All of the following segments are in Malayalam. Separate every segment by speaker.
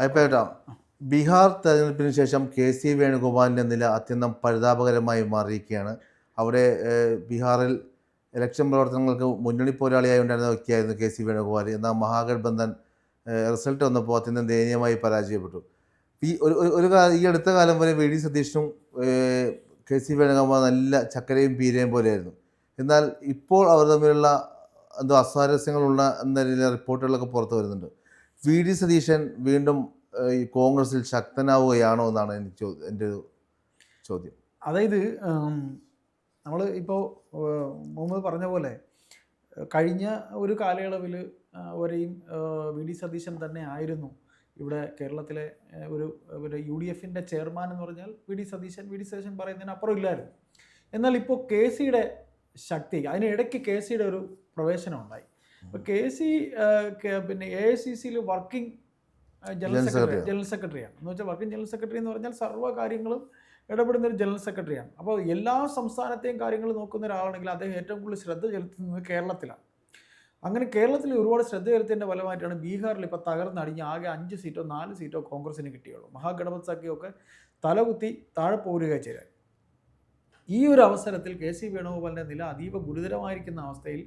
Speaker 1: അഭിപ്രായം ബീഹാർ തെരഞ്ഞെടുപ്പിന് ശേഷം കെ സി വേണുഗോപാലിന്റെ നില അത്യന്തം പരിതാപകരമായി മാറിയിരിക്കുകയാണ്. അവിടെ ബീഹാറിൽ ഇലക്ഷൻ പ്രവർത്തനങ്ങൾക്ക് മുന്നണി പോരാളിയായി ഉണ്ടായിരുന്ന വ്യക്തിയായിരുന്നു കെ സി വേണുഗോപാൽ. എന്നാൽ മഹാഗഡ്ബന്ധൻ റിസൾട്ട് വന്നപ്പോൾ അത്യന്തം ദയനീയമായി പരാജയപ്പെട്ടു. ഈ ഒരു ഒരു- ഒരു ഈ അടുത്ത കാലം വരെ വി ഡി സതീഷും കെ സി വേണുഗോപാൽ നല്ല ചക്കരയും പീരയും പോലെയായിരുന്നു. എന്നാൽ ഇപ്പോൾ അവർ തമ്മിലുള്ള എന്തോ അസ്വാരസ്യങ്ങളുള്ള എന്ന രീതിയിലുള്ള റിപ്പോർട്ടുകളൊക്കെ പുറത്തു വരുന്നുണ്ട്. വി ഡി സതീശൻ വീണ്ടും ഈ കോൺഗ്രസിൽ ശക്തനാവുകയാണോ എന്നാണ് എനിക്ക് എന്റെ ചോദ്യം.
Speaker 2: അതായത് നമ്മൾ ഇപ്പോൾ മുമ്പ് പറഞ്ഞ പോലെ കഴിഞ്ഞ ഒരു കാലയളവിൽ വരെയും വി ഡി സതീശൻ തന്നെ ആയിരുന്നു. ഇവിടെ കേരളത്തിലെ ഒരു ഒരു യു ഡി എഫിന്റെ ചെയർമാൻ എന്ന് പറഞ്ഞാൽ V D Satheesan V D Satheesan പറയുന്നതിനപ്പുറം ഇല്ലായിരുന്നു. എന്നാൽ ഇപ്പോൾ കെ സിയുടെ ശക്തി അതിനിടയ്ക്ക് കെ സിയുടെ ഒരു പ്രവേശനം ഉണ്ടായി. ഇപ്പോൾ കെ സി പിന്നെ എ ഐ സി സിയിൽ വർക്കിംഗ് ജനറൽ സെക്രട്ടറി. ജനറൽ സെക്രട്ടറിയാണ് എന്ന് വെച്ചാൽ വർക്കിംഗ് ജനറൽ സെക്രട്ടറി എന്ന് പറഞ്ഞാൽ സർവ കാര്യങ്ങളും ഇടപെടുന്ന ഒരു ജനറൽ സെക്രട്ടറിയാണ് അപ്പോൾ എല്ലാ സംസ്ഥാനത്തെയും കാര്യങ്ങൾ നോക്കുന്ന ഒരാളാണെങ്കിൽ അദ്ദേഹം ഏറ്റവും കൂടുതൽ ശ്രദ്ധ ചെലുത്തുന്നത് കേരളത്തിലാണ്. അങ്ങനെ കേരളത്തിൽ ഒരുപാട് ശ്രദ്ധ ചെലുത്തിന്റെ ഫലമായിട്ടാണ് ബീഹാറിൽ ഇപ്പോൾ തകർന്നടിഞ്ഞ് ആകെ അഞ്ച് സീറ്റോ നാല് സീറ്റോ കോൺഗ്രസിന് കിട്ടിയുള്ളൂ. മഹാഗണപത് സഖ്യമൊക്കെ തലകുത്തി താഴെ പോരുക ചെയ്തത്. ഈ ഒരു അവസരത്തിൽ കെ സി വേണുഗോപാലിന്റെ നില അതീവ ഗുരുതരമായിരിക്കുന്ന അവസ്ഥയിൽ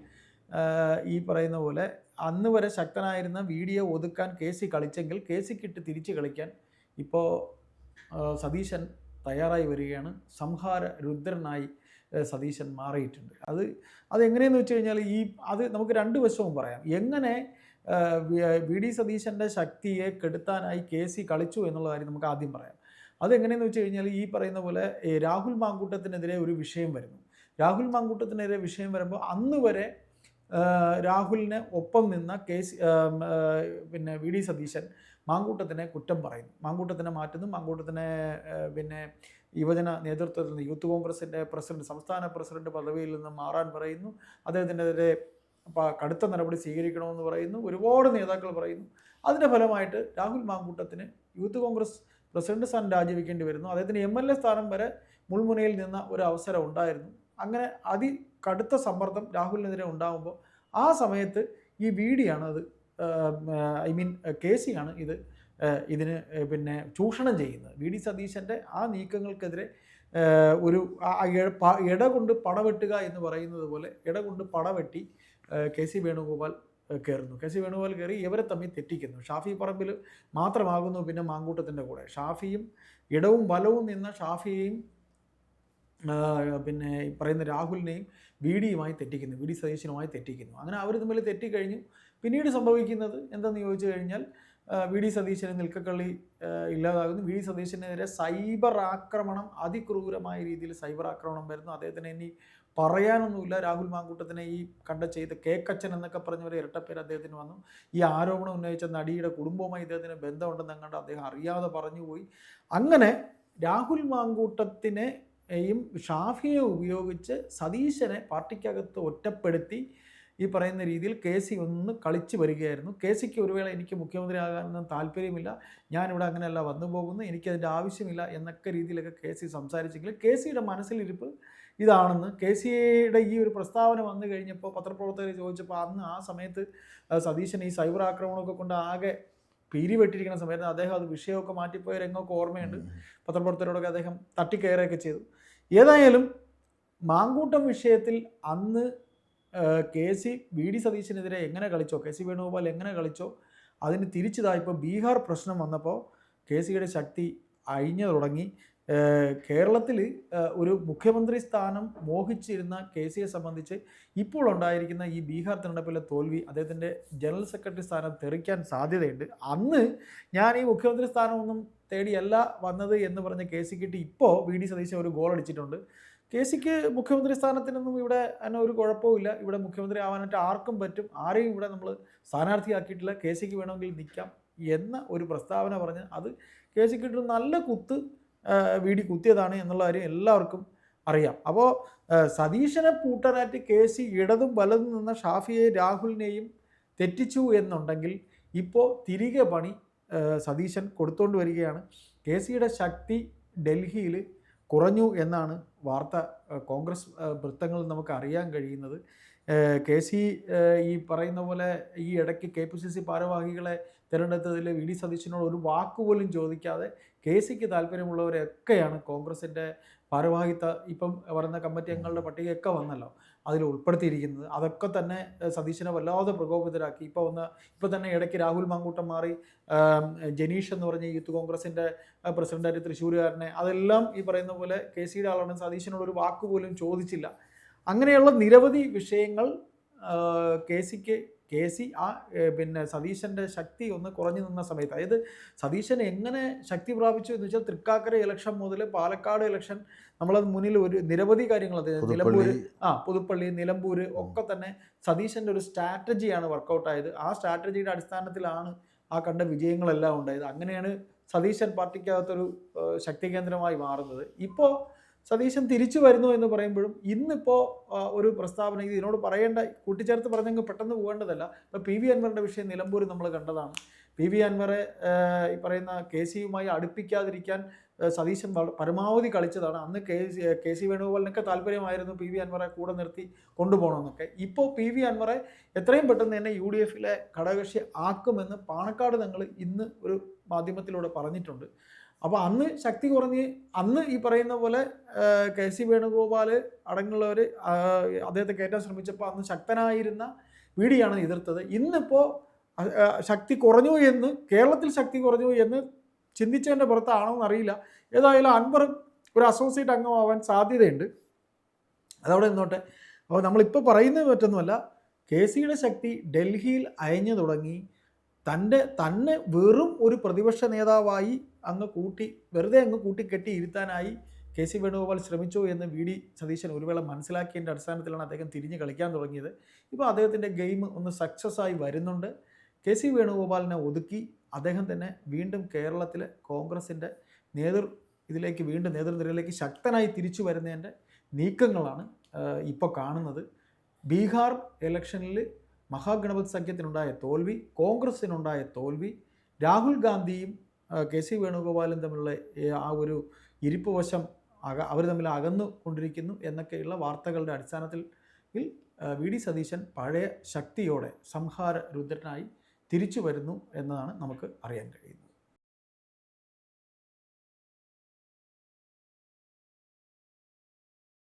Speaker 2: ഈ പറയുന്ന പോലെ അന്ന് വരെ ശക്തനായിരുന്ന വീഡിയോ ഒതുക്കാൻ കെ സി കളിച്ചെങ്കിൽ കെ സിക്കിട്ട് തിരിച്ച് കളിക്കാൻ ഇപ്പോൾ സതീശൻ തയ്യാറായി വരികയാണ്. സംഹാര രുദ്രനായി സതീശൻ മാറിയിട്ടുണ്ട്. അത് അതെങ്ങനെയെന്ന് വെച്ച് കഴിഞ്ഞാൽ ഈ അത് നമുക്ക് രണ്ട് വശവും പറയാം. എങ്ങനെ വി- ഡി സതീശന്റെ ശക്തിയെ കെടുത്താനായി കെ സി കളിച്ചു എന്നുള്ള കാര്യം നമുക്ക് ആദ്യം പറയാം. അതെങ്ങനെയെന്ന് വെച്ച് കഴിഞ്ഞാൽ ഈ പറയുന്ന പോലെ രാഹുൽ മാങ്കൂട്ടത്തിനെതിരെ ഒരു വിഷയം വരുന്നു. രാഹുൽ മാങ്കൂട്ടത്തിനെതിരെ വിഷയം വരുമ്പോൾ അന്ന് വരെ രാഹുലിന് ഒപ്പം നിന്ന കെ പിന്നെ വി ഡി സതീശൻ മാങ്കൂട്ടത്തിനെ കുറ്റം പറയുന്നു. മാങ്കൂട്ടത്തിനെ മാറ്റുന്നു. മാങ്കൂട്ടത്തിനെ പിന്നെ യുവജന നേതൃത്വത്തിൽ നിന്ന് യൂത്ത് കോൺഗ്രസിന്റെ പ്രസിഡന്റ് സംസ്ഥാന പ്രസിഡന്റ് പദവിയിൽ നിന്ന് മാറാൻ പറയുന്നു. അദ്ദേഹത്തിനെതിരെ കടുത്ത നടപടി സ്വീകരിക്കണമെന്ന് പറയുന്നു. ഒരുപാട് നേതാക്കൾ പറയുന്നു. അതിന്റെ ഫലമായിട്ട് രാഹുൽ മാങ്കൂട്ടത്തിന് യൂത്ത് കോൺഗ്രസ് പ്രസിഡന്റ് സ്ഥാനം രാജിവെക്കേണ്ടി വരുന്നു. അദ്ദേഹത്തിന് എം എൽ എ സ്ഥാനം വരെ മുൾമുനയിൽ നിന്ന ഒരു അവസരം ഉണ്ടായിരുന്നു. അങ്ങനെ അതി കടുത്ത സമ്മർദ്ദം രാഹുലിനെതിരെ ഉണ്ടാകുമ്പോൾ ആ സമയത്ത് ഈ വി ഡിയാണ് അത് ഐ മീൻ കെ സിയാണ് ഇത് ഇതിന് പിന്നെ ചൂഷണം ചെയ്യുന്നത്. വി ഡി സതീശന്റെ ആ നീക്കങ്ങൾക്കെതിരെ ഒരു ഇട കൊണ്ട് പടവെട്ടുക എന്ന് പറയുന്നത് പോലെ ഇട കൊണ്ട് പടവെട്ടി കെ സി വേണുഗോപാൽ കയറുന്നു. കെ സി വേണുഗോപാൽ കയറി ഇവരെ തമ്മിൽ തെറ്റിക്കുന്നു. ഷാഫി പറമ്പിൽ മാത്രമാകുന്നു പിന്നെ മാങ്കൂട്ടത്തിന്റെ കൂടെ. ഷാഫിയും ഇടവും വലവും നിന്ന ഷാഫിയെയും പിന്നെ ഈ പറയുന്ന രാഹുലിനെയും വി ഡിയുമായി തെറ്റിക്കുന്നു വി ഡി സതീശനുമായി തെറ്റിക്കുന്നു. അങ്ങനെ അവർ തമ്മിൽ തെറ്റിക്കഴിഞ്ഞു. പിന്നീട് സംഭവിക്കുന്നത് എന്തെന്ന് ചോദിച്ചു കഴിഞ്ഞാൽ വി ഡി സതീശന് നിൽക്കക്കള്ളി ഇല്ലാതാകുന്നു. വി ഡി സതീശനെതിരെ സൈബർ ആക്രമണം അതിക്രൂരമായ രീതിയിൽ സൈബർ ആക്രമണം വരുന്നു. അദ്ദേഹത്തിന് ഇനി പറയാനൊന്നുമില്ല. രാഹുൽ മാങ്കൂട്ടത്തിനെ ഈ കണ്ട ചെയ്ത കേക്കച്ചൻ എന്നൊക്കെ പറഞ്ഞവരെ ഇരട്ടപ്പേര് അദ്ദേഹത്തിന് വന്നു. ഈ ആരോപണം ഉന്നയിച്ച നടിയുടെ കുടുംബവുമായി ഇദ്ദേഹത്തിന് ബന്ധമുണ്ടെന്ന് കണ്ട് അദ്ദേഹം അറിയാതെ പറഞ്ഞുപോയി. അങ്ങനെ രാഹുൽ മാങ്കൂട്ടത്തിനെ യും ഷാഫിയെ ഉപയോഗിച്ച് സതീശനെ പാർട്ടിക്കകത്ത് ഒറ്റപ്പെടുത്തി ഈ പറയുന്ന രീതിയിൽ കെ സി ഒന്ന് കളിച്ചു വരികയായിരുന്നു. കെ സിക്ക് ഒരു വേള എനിക്ക് മുഖ്യമന്ത്രി ആകാനൊന്നും താല്പര്യമില്ല. ഞാനിവിടെ അങ്ങനെയല്ല വന്നു പോകുന്നു. എനിക്കതിന്റെ ആവശ്യമില്ല എന്നൊക്കെ രീതിയിലൊക്കെ കെ സി സംസാരിച്ചെങ്കിൽ കെ സിയുടെ മനസ്സിലിരിപ്പ് ഇതാണെന്ന് കെ സിയുടെ ഈ ഒരു പ്രസ്താവന വന്നു കഴിഞ്ഞപ്പോൾ പത്രപ്രവർത്തകർ ചോദിച്ചപ്പോൾ അന്ന് ആ സമയത്ത് സതീശൻ ഈ സൈബർ ആക്രമണമൊക്കെ കൊണ്ട് ആകെ പിരിവെട്ടിരിക്കുന്ന സമയത്ത് അദ്ദേഹം അത് വിഷയമൊക്കെ മാറ്റിപ്പോയ രംഗമൊക്കെ ഓർമ്മയുണ്ട്. പത്രപ്രവർത്തകരോടൊക്കെ അദ്ദേഹം തട്ടിക്കയറുകയൊക്കെ ചെയ്തു. ഏതായാലും മാങ്കൂട്ടം വിഷയത്തിൽ അന്ന് കെ സി വി ഡി സതീശനെതിരെ എങ്ങനെ കളിച്ചോ കെ സി വേണുഗോപാൽ എങ്ങനെ കളിച്ചോ അതിന് തിരിച്ചതായി ഇപ്പോൾ ബീഹാർ പ്രശ്നം വന്നപ്പോൾ കെ സിയുടെ ശക്തി അഴിഞ്ഞു തുടങ്ങി. കേരളത്തിൽ ഒരു മുഖ്യമന്ത്രി സ്ഥാനം മോഹിച്ചിരുന്ന കെ സിയെ സംബന്ധിച്ച് ഇപ്പോൾ ഉണ്ടായിരിക്കുന്ന ഈ ബീഹാർ തിരഞ്ഞെടുപ്പിലെ തോൽവി അദ്ദേഹത്തിന്റെ ജനറൽ സെക്രട്ടറി സ്ഥാനം തെറിക്കാൻ സാധ്യതയുണ്ട്. അന്ന് ഞാൻ ഈ മുഖ്യമന്ത്രി സ്ഥാനമൊന്നും തേടിയല്ല വന്നത് എന്ന് പറഞ്ഞ കെ സി കിട്ടി ഇപ്പോൾ വി ഡി സതീശൻ ഒരു ഗോൾ അടിച്ചിട്ടുണ്ട്. കെ സിക്ക് മുഖ്യമന്ത്രി സ്ഥാനത്തിനൊന്നും ഇവിടെ അതിന് ഒരു കുഴപ്പമില്ല ഇവിടെ മുഖ്യമന്ത്രി ആവാനായിട്ട് ആർക്കും പറ്റും. ആരെയും ഇവിടെ നമ്മൾ സ്ഥാനാർത്ഥിയാക്കിയിട്ടില്ല. കെ സിക്ക് വേണമെങ്കിൽ നിൽക്കാം എന്ന ഒരു പ്രസ്താവന പറഞ്ഞ് അത് കെ സിക്ക് കിട്ടുന്ന നല്ല കുത്ത് ആ, വി ഡി കുത്തിയതാണ് എന്നുള്ള കാര്യം എല്ലാവർക്കും അറിയാം. അപ്പോൾ സതീശനെ പൂട്ടനാറ്റ് സി ഇടതും വലതും നിന്ന ഷാഫിയെ രാഹുലിനെയും തെറ്റിച്ചു എന്നുണ്ടെങ്കിൽ ഇപ്പോൾ തിരികെ പണി സതീശൻ കൊടുത്തുകൊണ്ട് വരികയാണ്. കെ സിയുടെ ശക്തി ഡൽഹിയിൽ കുറഞ്ഞു എന്നാണ് വാർത്ത കോൺഗ്രസ് വൃത്തങ്ങളിൽ നമുക്ക് അറിയാൻ കഴിയുന്നത്. കെ സി ഈ പറയുന്ന പോലെ ഈ ഇടയ്ക്ക് കെ പി സി സി ഭാരവാഹികളെ തിരഞ്ഞെടുത്തതിൽ വി ഡി സതീശനോട് ഒരു വാക്കുപോലും ചോദിക്കാതെ കെ സിക്ക് താല്പര്യമുള്ളവരെയൊക്കെയാണ് കോൺഗ്രസിന്റെ ഭാരവാഹിത്വ ഇപ്പം പറയുന്ന കമ്മിറ്റി അംഗങ്ങളുടെ പട്ടികയൊക്കെ വന്നല്ലോ അതിൽ ഉൾപ്പെടുത്തിയിരിക്കുന്നത്. അതൊക്കെ തന്നെ സതീശനെ വല്ലാതെ പ്രകോപിതരാക്കി. ഇപ്പോൾ ഒന്ന് ഇപ്പോൾ തന്നെ ഇടയ്ക്ക് രാഹുൽ മാങ്കൂട്ടം മാറി ജനീഷ് എന്ന് പറഞ്ഞ യൂത്ത് കോൺഗ്രസിന്റെ പ്രസിഡന്റായിട്ട് തൃശ്ശൂരുകാരനെ അതെല്ലാം ഈ പറയുന്ന പോലെ കെ സിയുടെ ആളാണ് സതീശനോട് ഒരു വാക്കുപോലും ചോദിച്ചില്ല. അങ്ങനെയുള്ള നിരവധി വിഷയങ്ങൾ കെ സിക്ക് കെ സി ആ പിന്നെ സതീശന്റെ ശക്തി ഒന്ന് കുറഞ്ഞു നിന്ന സമയത്ത്. അതായത് സതീശൻ എങ്ങനെ ശക്തി പ്രാപിച്ചു എന്ന് വെച്ചാൽ തൃക്കാക്കര ഇലക്ഷൻ മുതൽ പാലക്കാട് ഇലക്ഷൻ നമ്മളത് മുന്നിൽ ഒരു നിരവധി കാര്യങ്ങൾ അത് നിലമ്പൂർ ആ പുതുപ്പള്ളി നിലമ്പൂർ ഒക്കെ തന്നെ സതീശന്റെ ഒരു സ്ട്രാറ്റജിയാണ് വർക്കൗട്ടായത് ആ സ്ട്രാറ്റജിയുടെ അടിസ്ഥാനത്തിലാണ് ആ കണ്ട വിജയങ്ങളെല്ലാം ഉണ്ടായത്. അങ്ങനെയാണ് സതീശൻ പാർട്ടിക്കകത്തൊരു ശക്തി കേന്ദ്രമായി മാറുന്നത്. ഇപ്പോൾ സതീശൻ തിരിച്ചു വരുന്നു എന്ന് പറയുമ്പോഴും ഇന്നിപ്പോൾ ഒരു പ്രസ്താവന ഇത് ഇതിനോട് പറയേണ്ട കൂട്ടിച്ചേർത്ത് പറഞ്ഞെങ്കിൽ പെട്ടെന്ന് പോകേണ്ടതല്ല. ഇപ്പോൾ പി വി അൻവറിന്റെ വിഷയം നിലമ്പൂർ നമ്മൾ കണ്ടതാണ്. പി വി അൻവറെ ഈ പറയുന്ന കെ സിയുമായി അടുപ്പിക്കാതിരിക്കാൻ സതീശൻ പരമാവധി കളിച്ചതാണ്. അന്ന് കെ സി കെ സി വേണുഗോപാലിനൊക്കെ താല്പര്യമായിരുന്നു പി വി അൻവറെ കൂടെ നിർത്തി കൊണ്ടുപോകണമെന്നൊക്കെ. ഇപ്പോൾ പി വി അൻവറെ എത്രയും പെട്ടെന്ന് തന്നെ യു ഡി എഫിലെ ഘടകകക്ഷി ആക്കുമെന്ന് പാണക്കാട് തങ്ങൾ ഇന്ന് ഒരു മാധ്യമത്തിലൂടെ പറഞ്ഞിട്ടുണ്ട്. അപ്പോൾ അന്ന് ശക്തി കുറഞ്ഞ് അന്ന് ഈ പറയുന്ന പോലെ കെ സി വേണുഗോപാൽ അടങ്ങുള്ളവർ അദ്ദേഹത്തെ കയറ്റാൻ ശ്രമിച്ചപ്പോൾ അന്ന് ശക്തനായിരുന്ന വി ഡിയാണ് എതിർത്തത്. ഇന്നിപ്പോൾ ശക്തി കുറഞ്ഞു എന്ന് കേരളത്തിൽ ശക്തി കുറഞ്ഞു എന്ന് ചിന്തിച്ചതിന്റെ പുറത്താണോ എന്നറിയില്ല. ഏതായാലും അൻവർ ഒരു അസോസിയേറ്റ് അംഗമാവാൻ സാധ്യതയുണ്ട്. അതവിടെ നിന്നോട്ടെ. അപ്പോൾ നമ്മളിപ്പോൾ പറയുന്നത് പറ്റൊന്നുമല്ല കെ സിയുടെ ശക്തി ഡൽഹിയിൽ അയഞ്ഞു തുടങ്ങി. തന്റെ തന്നെ വെറും ഒരു പ്രതിപക്ഷ നേതാവായി അങ്ങ് കൂട്ടി വെറുതെ അങ്ങ് കൂട്ടിക്കെട്ടി ഇരുത്താനായി കെ സി വേണുഗോപാൽ ശ്രമിച്ചു എന്ന് വി ഡി സതീശൻ ഒരു വേള മനസ്സിലാക്കിയതിന്റെ അടിസ്ഥാനത്തിലാണ് അദ്ദേഹം തിരിഞ്ഞ് കളിക്കാൻ തുടങ്ങിയത്. ഇപ്പോൾ അദ്ദേഹത്തിന്റെ ഗെയിം ഒന്ന് സക്സസ് ആയി വരുന്നുണ്ട്. കെ സി വേണുഗോപാലിനെ ഒതുക്കി അദ്ദേഹം തന്നെ വീണ്ടും കേരളത്തിലെ കോൺഗ്രസിന്റെ നേതൃ ഇതിലേക്ക് വീണ്ടും നേതൃനിരയിലേക്ക് ശക്തനായി തിരിച്ചു വരുന്നതിന്റെ നീക്കങ്ങളാണ് ഇപ്പോൾ കാണുന്നത്. ബീഹാർ ഇലക്ഷനിൽ മഹാഗണപതി സഖ്യത്തിനുണ്ടായ തോൽവി കോൺഗ്രസ്സിനുണ്ടായ തോൽവി രാഹുൽ ഗാന്ധിയും കെ സി വേണുഗോപാലും തമ്മിലുള്ള ആ ഒരു ഇരിപ്പ് വശം അക അവർ തമ്മിൽ അകന്നു കൊണ്ടിരിക്കുന്നു എന്നൊക്കെയുള്ള വാർത്തകളുടെ അടിസ്ഥാനത്തിൽ വി ഡി സതീശൻ പഴയ ശക്തിയോടെ സംഹാര രുദ്രനായി തിരിച്ചു വരുന്നു എന്നതാണ് നമുക്ക് അറിയാൻ കഴിയുന്നത്.